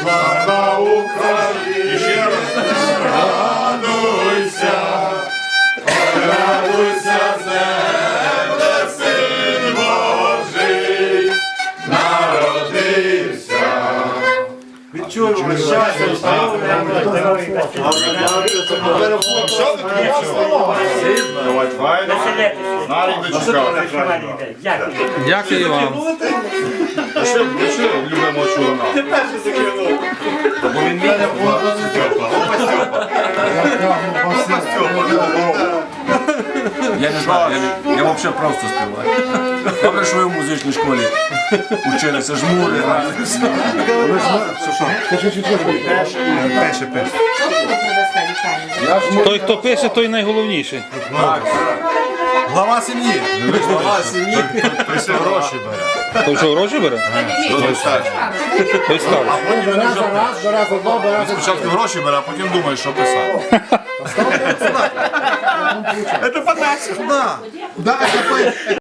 Слава Україні! ще раз. Радуйся, радуйся, земле, син Божий, народився. Відчуємо щастя, славу, а що, а що любимо? Ти перший закинув. Бо він мій. Я не знаю, я, я взагалі просто співаю. Добре, що ви в музичній школі училися жмури. Той, хто пише, той найголовніший. Глава сім'ї. Глава сім'ї. Все гроші бере. Той, що гроші бере? Той старший. Той старший. Він спочатку гроші бере, а потім думає, що писати. Це подача. Да.